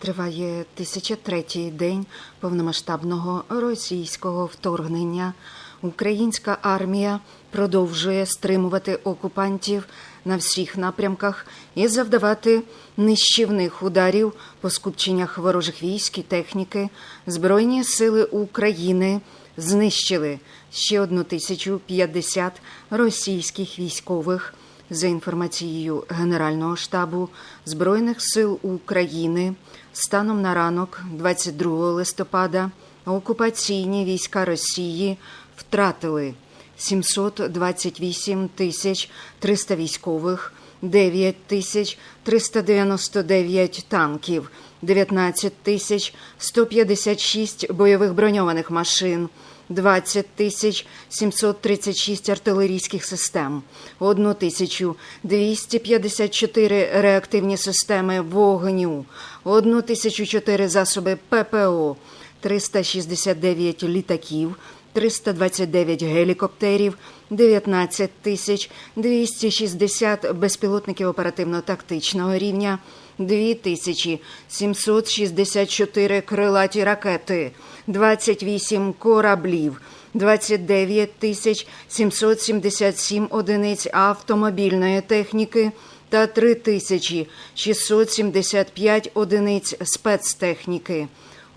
Триває 1003-й день повномасштабного російського вторгнення. Українська армія продовжує стримувати окупантів на всіх напрямках і завдавати нищівних ударів по скупченнях ворожих військ і техніки. Збройні сили України знищили ще одну тисячу п'ятдесят російських військових. За інформацією Генерального штабу Збройних сил України, станом на ранок 22 листопада окупаційні війська Росії втратили 728 тисяч 300 військових, 9 тисяч 399 танків, 19 тисяч 156 бойових броньованих машин, 20 тисяч 736 артилерійських систем, 1 тисячу 254 реактивні системи вогню, 1 тисячу 4 засоби ППО, 369 літаків, 329 гелікоптерів, 19 тисяч 260 безпілотників оперативно-тактичного рівня, 2764 крилаті ракети, 28 кораблів, 29 тисяч 777 одиниць автомобільної техніки та 3675 одиниць спецтехніки.